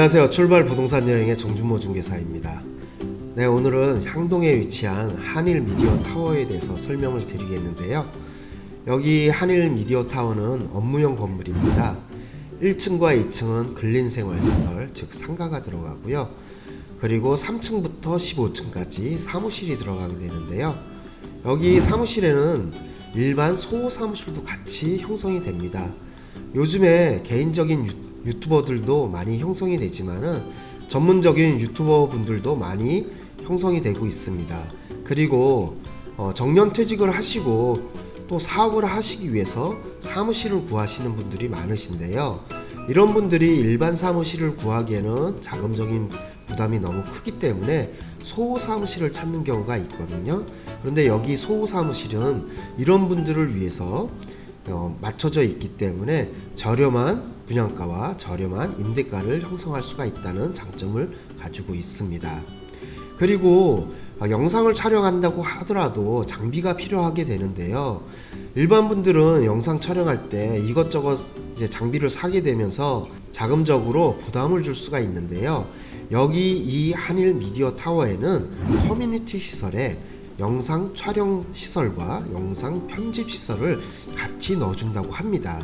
안녕하세요. 출발 부동산 여행의 정준모 중개사입니다. 네, 오늘은 향동에 위치한 한일 미디어 타워에 대해서 설명을 드리겠는데요. 여기 한일 미디어 타워는 업무용 건물입니다. 1층과 2층은 근린생활시설, 즉 상가가 들어가고요. 그리고 3층부터 15층까지 사무실이 들어가게 되는데요. 여기 사무실에는 일반 소호 사무실도 같이 형성이 됩니다. 요즘에 개인적인 유, 유튜버들도 많이 형성이 되지만은 전문적인 유튜버 분들도 많이 형성이 되고 있습니다. 그리고 어, 정년 퇴직을 하시고 또 사업을 하시기 위해서 사무실을 구하시는 분들이 많으신데요. 이런 분들이 일반 사무실을 구하기에는 자금적인 부담이 너무 크기 때문에 소호 사무실을 찾는 경우가 있거든요. 그런데 여기 소호 사무실은 이런 분들을 위해서 어, 맞춰져 있기 때문에 저렴한 분양가와 저렴한 임대가를 형성할 수가 있다는 장점을 가지고 있습니다. 그리고 어, 영상을 촬영한다고 하더라도 장비가 필요하게 되는데요. 일반 분들은 영상 촬영할 때 이것저것 이제 장비를 사게 되면서 자금적으로 부담을 줄 수가 있는데요. 여기 이 한일 미디어 타워에는 커뮤니티 시설에 영상 촬영 시설과 영상 편집 시설을 같이 넣어준다고 합니다.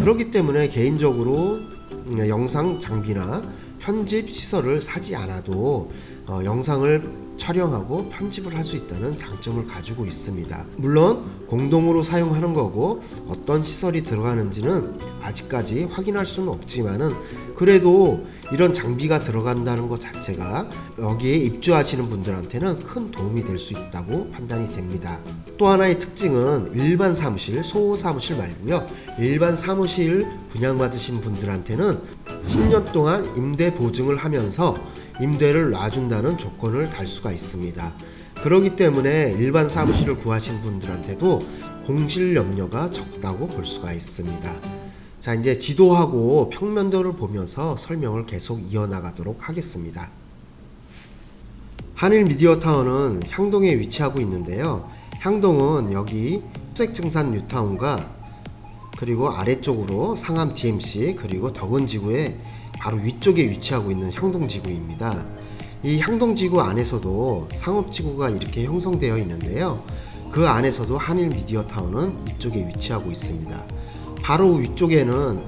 그렇기 때문에 개인적으로 음, 영상 장비나 편집 시설을 사지 않아도 어, 영상을 촬영하고 편집을 할 수 있다는 장점을 가지고 있습니다. 물론 공동으로 사용하는 거고 어떤 시설이 들어가는지는 아직까지 확인할 수는 없지만은 그래도 이런 장비가 들어간다는 것 자체가 여기에 입주하시는 분들한테는 큰 도움이 될 수 있다고 판단이 됩니다. 또 하나의 특징은 일반 사무실, 소호 사무실 말고요. 일반 사무실 분양받으신 분들한테는 10년 동안 임대 보증을 하면서 임대를 놔준다는 조건을 달 수가 있습니다. 그렇기 때문에 일반 사무실을 구하신 분들한테도 공실 염려가 적다고 볼 수가 있습니다. 자, 이제 지도하고 평면도를 보면서 설명을 계속 이어나가도록 하겠습니다. 한일 미디어 타워는 향동에 위치하고 있는데요. 향동은 여기 수색증산 뉴타운과 그리고 아래쪽으로 상암 DMC 그리고 덕은지구의 바로 위쪽에 위치하고 있는 향동지구입니다. 이 향동지구 안에서도 상업지구가 이렇게 형성되어 있는데요. 그 안에서도 한일 미디어 타워는 이쪽에 위치하고 있습니다. 바로 위쪽에는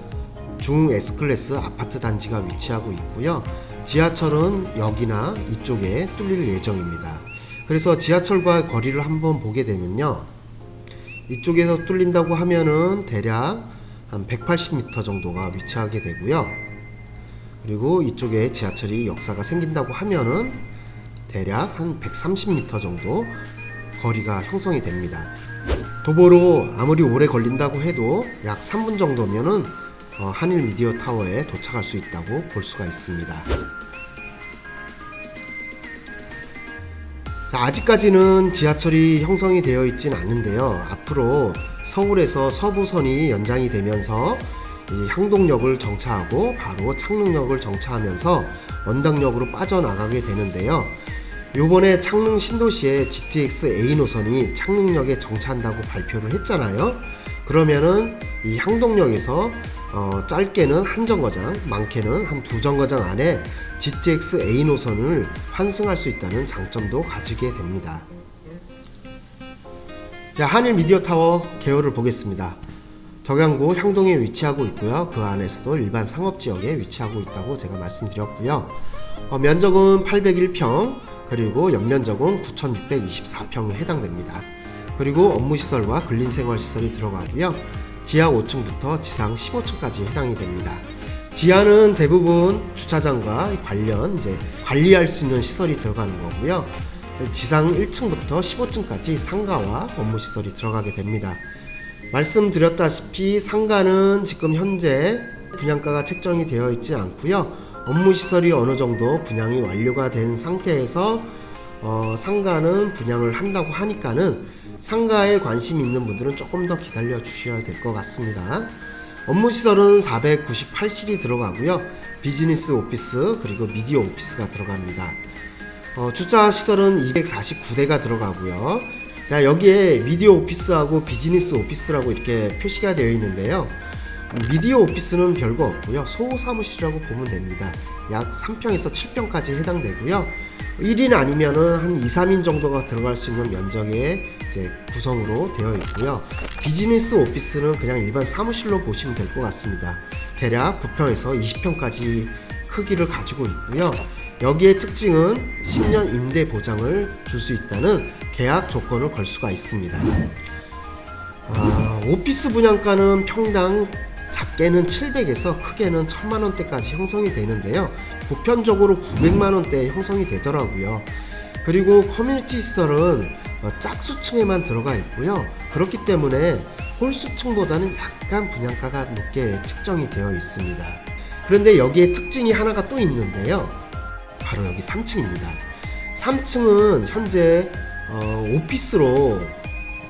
중 S클래스 아파트 단지가 위치하고 있고요. 지하철은 여기나 이쪽에 뚫릴 예정입니다. 그래서 지하철과 거리를 한번 보게 되면요. 이쪽에서 뚫린다고 하면은 대략 한 180m 정도가 위치하게 되고요. 그리고 이쪽에 지하철이 역사가 생긴다고 하면은 대략 한 130m 정도 거리가 형성이 됩니다. 도보로 아무리 오래 걸린다고 해도 약 3분 정도면은 어, 한일 미디어 타워에 도착할 수 있다고 볼 수가 있습니다. 아직까지는 지하철이 형성이 되어 있진 않는데요. 앞으로 서울에서 서부선이 연장이 되면서 이 향동역을 정차하고 바로 창릉역을 정차하면서 원당역으로 빠져나가게 되는데요. 요번에 창릉 신도시에 GTX A 노선이 창릉역에 정차한다고 발표를 했잖아요. 그러면은 이 향동역에서 어, 짧게는 한 정거장, 많게는 한 두 정거장 안에 GTX A 노선을 환승할 수 있다는 장점도 가지게 됩니다. 자, 한일 미디어 타워 개요를 보겠습니다. 덕양구 향동에 위치하고 있고요. 그 안에서도 일반 상업 지역에 위치하고 있다고 제가 말씀드렸고요. 어, 면적은 801평, 그리고 연면적은 9624평에 해당됩니다. 그리고 업무 시설과 근린 생활 시설이 들어가고요. 지하 5층부터 지상 15층까지 해당이 됩니다. 지하는 대부분 주차장과 관련 이제 관리할 수 있는 시설이 들어가는 거고요. 지상 1층부터 15층까지 상가와 업무 시설이 들어가게 됩니다. 말씀드렸다시피 상가는 지금 현재 분양가가 책정이 되어 있지 않고요. 업무 시설이 어느 정도 분양이 완료가 된 상태에서 어, 상가는 분양을 한다고 하니까는 상가에 관심 있는 분들은 조금 더 기다려 주셔야 될 것 같습니다. 업무 시설은 498실이 들어가고요. 비즈니스 오피스 그리고 미디어 오피스가 들어갑니다. 어, 주차 시설은 249대가 들어가고요. 자, 여기에 미디어 오피스하고 비즈니스 오피스라고 이렇게 표시가 되어 있는데요. 미디어 오피스는 별거 없고요. 소사무실이라고 보면 됩니다. 약 3평에서 7평까지 해당되고요. 1인 아니면은 한 2, 3인 정도가 들어갈 수 있는 면적의 이제 구성으로 되어 있고요. 비즈니스 오피스는 그냥 일반 사무실로 보시면 될 것 같습니다. 대략 9평에서 20평까지 크기를 가지고 있고요. 여기의 특징은 10년 임대 보장을 줄 수 있다는 계약 조건을 걸 수가 있습니다. 아, 오피스 분양가는 평당 작게는 700에서 크게는 1000만 원대까지 형성이 되는데요. 보편적으로 900만 원대에 형성이 되더라고요. 그리고 커뮤니티 시설은 어, 짝수층에만 들어가 있고요. 그렇기 때문에 홀수층보다는 약간 분양가가 높게 책정이 되어 있습니다. 그런데 여기에 특징이 하나가 또 있는데요. 바로 여기 3층입니다. 3층은 현재 어, 오피스로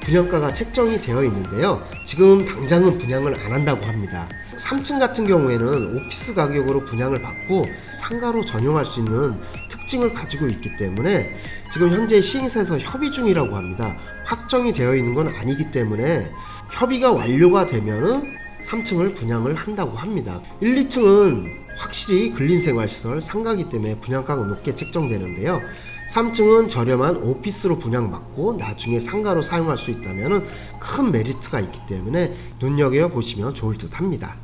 분양가가 책정이 되어 있는데요. 지금 당장은 분양을 안 한다고 합니다. 3층 같은 경우에는 오피스 가격으로 분양을 받고 상가로 전용할 수 있는 특징을 가지고 있기 때문에 지금 현재 시행사에서 협의 중이라고 합니다. 확정이 되어 있는 건 아니기 때문에 협의가 완료가 되면은 3층을 분양을 한다고 합니다. 1, 2층은 확실히 근린생활시설 상가기 때문에 분양가가 높게 책정되는데요. 3층은 저렴한 오피스로 분양받고 나중에 상가로 사용할 수 있다면 큰 메리트가 있기 때문에 눈여겨 보시면 좋을 듯 합니다.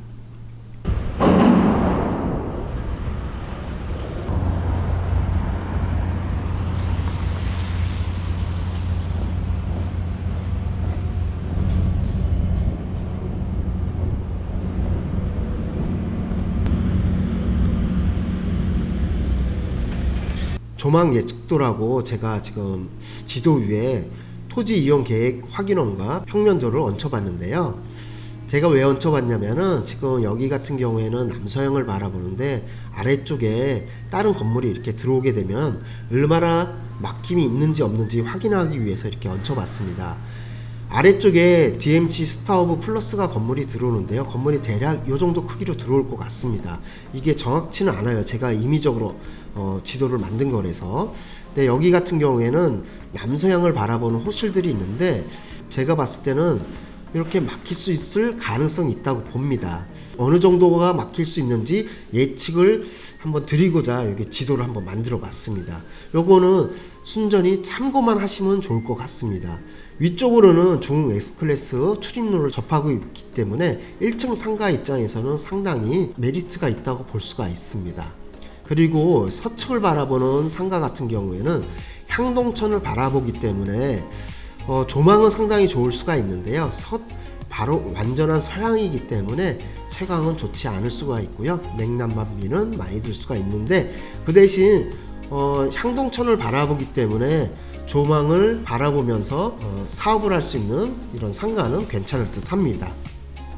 조망 예측도라고 제가 지금 지도 위에 토지 이용 계획 확인원과 평면도를 얹혀봤는데요. 제가 왜 얹혀봤냐면은 지금 여기 같은 경우에는 남서향을 바라보는데 아래쪽에 다른 건물이 이렇게 들어오게 되면 얼마나 막힘이 있는지 없는지 확인하기 위해서 이렇게 얹혀봤습니다. 아래쪽에 DMC 스타오브 플러스가 건물이 들어오는데요. 건물이 대략 이 정도 크기로 들어올 것 같습니다. 이게 정확치는 않아요. 제가 임의적으로 어, 지도를 만든 거라서. 근데 여기 같은 경우에는 남서향을 바라보는 호실들이 있는데 제가 봤을 때는 이렇게 막힐 수 있을 가능성이 있다고 봅니다. 어느 정도가 막힐 수 있는지 예측을 한번 드리고자 여기 지도를 한번 만들어 봤습니다. 요거는 순전히 참고만 하시면 좋을 것 같습니다. 위쪽으로는 중흥 S클래스 출입로를 접하고 있기 때문에 1층 상가 입장에서는 상당히 메리트가 있다고 볼 수가 있습니다. 그리고 서측을 바라보는 상가 같은 경우에는 향동천을 바라보기 때문에 어, 조망은 상당히 좋을 수가 있는데요. 서, 바로 완전한 서양이기 때문에 채광은 좋지 않을 수가 있고요. 냉난방비는 많이 들 수가 있는데 그 대신 어, 향동천을 바라보기 때문에 조망을 바라보면서 어, 사업을 할 수 있는 이런 상가는 괜찮을 듯 합니다.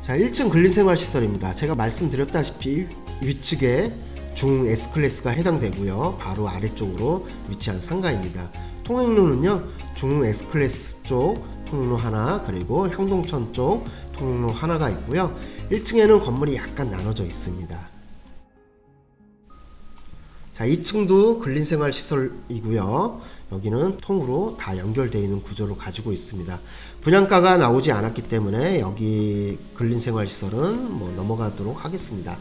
자, 1층 근린생활시설입니다. 제가 말씀드렸다시피 위측에 중 S클래스가 해당되고요. 바로 아래쪽으로 위치한 상가입니다. 통행로는요. 중 S클래스 쪽 통행로 하나 그리고 형동천 쪽 통행로 하나가 있고요. 1층에는 건물이 약간 나눠져 있습니다. 자, 2층도 근린생활 시설이고요. 여기는 통으로 다 연결되어 있는 구조를 가지고 있습니다. 분양가가 나오지 않았기 때문에 여기 근린생활 시설은 뭐 넘어가도록 하겠습니다.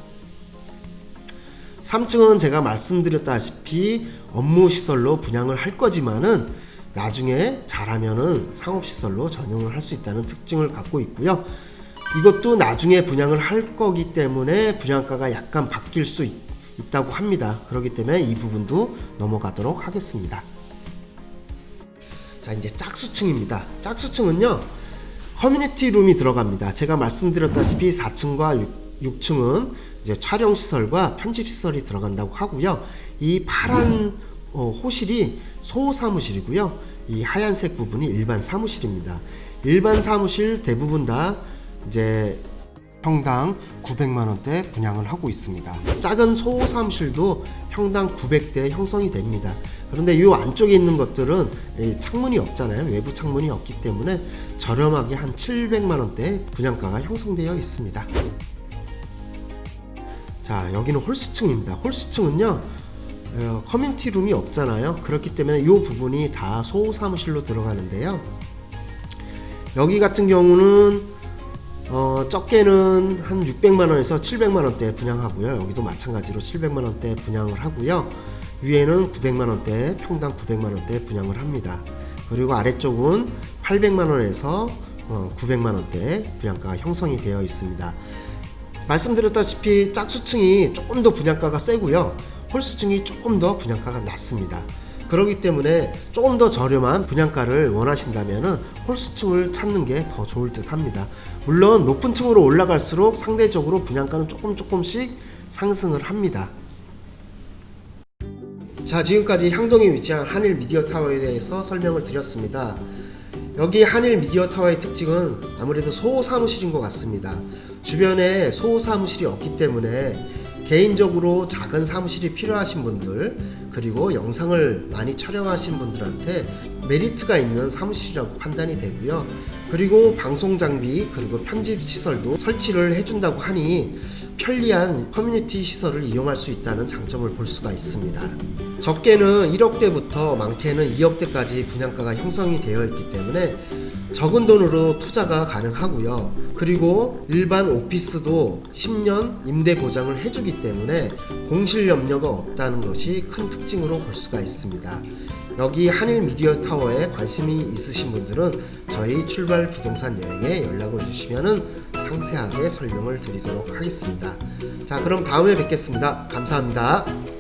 3층은 제가 말씀드렸다시피 업무 시설로 분양을 할 거지만은 나중에 잘하면은 상업 시설로 전용을 할 수 있다는 특징을 갖고 있고요. 이것도 나중에 분양을 할 거기 때문에 분양가가 약간 바뀔 수 있, 있다고 합니다. 그렇기 때문에 이 부분도 넘어가도록 하겠습니다. 자, 이제 짝수층입니다. 짝수층은요. 커뮤니티 룸이 들어갑니다. 제가 말씀드렸다시피 4층과 6, 층은 이제 촬영 시설과 편집 시설이 들어간다고 하고요. 이 파란 어, 호실이 소 사무실이고요. 이 하얀색 부분이 일반 사무실입니다. 일반 사무실 대부분 다 이제 평당 900만 원대 분양을 하고 있습니다. 작은 소사무실도 평당 900대 형성이 됩니다. 그런데 이 안쪽에 있는 것들은 이 창문이 없잖아요. 외부 창문이 없기 때문에 저렴하게 한 700만 원대 분양가가 형성되어 있습니다. 자 여기는 홀수층입니다. 홀수층은요 어, 커뮤니티 룸이 없잖아요. 그렇기 때문에 이 부분이 다 소사무실로 들어가는데요. 여기 같은 경우는 어, 적게는 한 600만 원에서 700만 원대 분양하고요. 여기도 마찬가지로 700만 원대 분양을 하고요. 위에는 900만 원대, 평당 900만 원대 분양을 합니다. 그리고 아래쪽은 800만 원에서 어, 900만 원대 분양가가 형성이 되어 있습니다. 말씀드렸다시피 짝수층이 조금 더 분양가가 세고요. 홀수층이 조금 더 분양가가 낮습니다. 그렇기 때문에 조금 더 저렴한 분양가를 원하신다면 홀수층을 찾는 게 더 좋을 듯 합니다. 물론 높은 층으로 올라갈수록 상대적으로 분양가는 조금 조금씩 상승을 합니다. 자, 지금까지 향동에 위치한 한일 미디어 타워에 대해서 설명을 드렸습니다. 여기 한일 미디어 타워의 특징은 아무래도 소호 사무실인 것 같습니다. 주변에 소호 사무실이 없기 때문에 개인적으로 작은 사무실이 필요하신 분들 그리고 영상을 많이 촬영하신 분들한테 메리트가 있는 사무실이라고 판단이 되고요. 그리고 방송 장비 그리고 편집 시설도 설치를 해준다고 하니 편리한 커뮤니티 시설을 이용할 수 있다는 장점을 볼 수가 있습니다. 적게는 1억대부터 많게는 2억대까지 분양가가 형성이 되어 있기 때문에 적은 돈으로 투자가 가능하고요. 그리고 일반 오피스도 10년 임대 보장을 해주기 때문에 공실 염려가 없다는 것이 큰 특징으로 볼 수가 있습니다. 여기 한일 미디어 타워에 관심이 있으신 분들은 저희 출발 부동산 여행에 연락을 주시면은 상세하게 설명을 드리도록 하겠습니다. 자, 그럼 다음에 뵙겠습니다. 감사합니다.